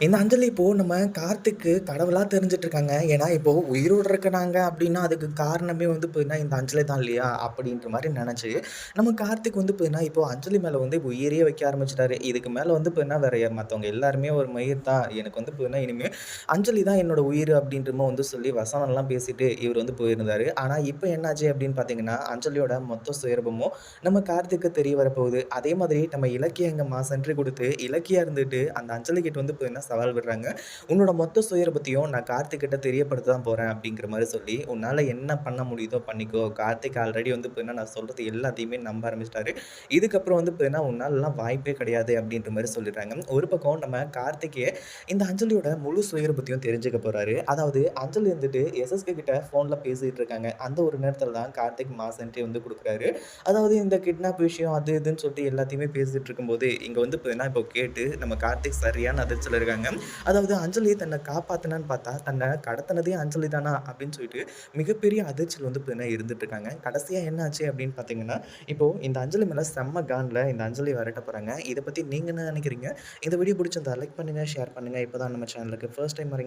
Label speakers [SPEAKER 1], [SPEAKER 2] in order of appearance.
[SPEAKER 1] இந்த அஞ்சலி இப்போ நம்ம கார்த்திக்கு கடவுளா தெரிஞ்சுட்டு இருக்காங்க. ஏன்னா, இப்போ உயிரோடு இருக்கிறாங்க அப்படின்னா அதுக்கு காரணமே வந்து பார்த்தீங்கன்னா, இந்த அஞ்சலி தான் இல்லையா? அப்படின்ற மாதிரி நினச்சி நம்ம கார்த்திக் வந்து பார்த்தீங்கன்னா, இப்போ அஞ்சலி மேல வந்து உயிரையே வைக்க ஆரம்பிச்சிட்டாரு இதுக்கு மேல வந்து பார்த்தீங்கன்னா, வேற யா மற்றவங்க எல்லாருமே ஒரு மயிர் தான். எனக்கு வந்து பார்த்தீங்கன்னா, இனிமே அஞ்சலி தான் என்னோட உயிர் அப்படின்றமோ வந்து சொல்லி வசனம்லாம் பேசிட்டு இவர் வந்து போயிருந்தாரு. ஆனா, இப்போ என்னாச்சு அப்படின்னு பார்த்தீங்கன்னா, அஞ்சலியோட மொத்த சுயரபமும் நம்ம கார்த்திக்கு தெரிய வரப்போகுது. அதே மாதிரி நம்ம இலக்கியா இங்க சென்று கொடுத்து இலக்கியாக இலக்கியா இருந்துட்டு அந்த அஞ்சலி கிட்ட வந்து பார்த்தீங்கன்னா, சவால் விடுறாங்க. "உன்னோட மொத்த சுயரூபத்தையும் நான் கார்த்திக்கிட்ட தெரியப்படுத்த தான் போகிறேன் அப்படிங்கிற மாதிரி சொல்லி, உன்னால் என்ன பண்ண முடியுதோ பண்ணிக்கோ. கார்த்திக் ஆல்ரெடி வந்து பார்த்தீங்கன்னா, நான் சொல்கிறது எல்லாத்தையுமே நம்ப ஆரம்பிச்சிட்டாரு இதுக்கப்புறம் வந்து பார்த்தீங்கன்னா, உன்னாலலாம் வாய்ப்பே கிடையாது" அப்படின்ற மாதிரி சொல்லிடுறாங்க. ஒரு பக்கம் நம்ம கார்த்திகே இந்த அஞ்சலியோட முழு சுயரூபத்தையும் தெரிஞ்சுக்க போகிறாரு அதாவது அஞ்சலி வந்துட்டு எஸ்.எஸ்.கே கிட்ட ஃபோனில் பேசிகிட்டு இருக்காங்க. அந்த ஒரு நேரத்தில் தான் கார்த்திக் மாசன்ட்டே வந்து கொடுக்குறாரு அதாவது இந்த கிட்னாப் விஷயம் அது இதுன்னு சொல்லிட்டு எல்லாத்தையுமே பேசிகிட்டு இருக்கும்போது, இங்கே வந்து பார்த்தீங்கன்னா, இப்போ கேட்டு நம்ம கார்த்திக் சரியான அதிர்ச்சியில் இருக்காங்க. அதாவது அஞ்சலி தன்னை காப்பாற்றினான்னு பார்த்தா, தன்னை கடத்தினதே அஞ்சலி தானா? அப்படின்னு சொல்லிட்டு மிகப்பெரிய அதிர்ச்சியில வந்து பார்த்தீங்கன்னா இருந்துட்டு இருக்காங்க. கடைசியாக என்ன ஆச்சு அப்படின்னு பார்த்தீங்கன்னா, இப்போது இந்த அஞ்சலி மேலே செம்ம கான்ல இந்த அஞ்சலி விரட்ட போகிறாங்க இதை பற்றி நீங்கள் என்ன நினைக்கிறீங்க இந்த வீடியோ பிடிச்சிருந்தா லைக் பண்ணுங்கள் ஷேர் பண்ணுங்க. இப்போ தான் நம்ம சேனலுக்கு ஃபர்ஸ்ட் டைம் வரீங்க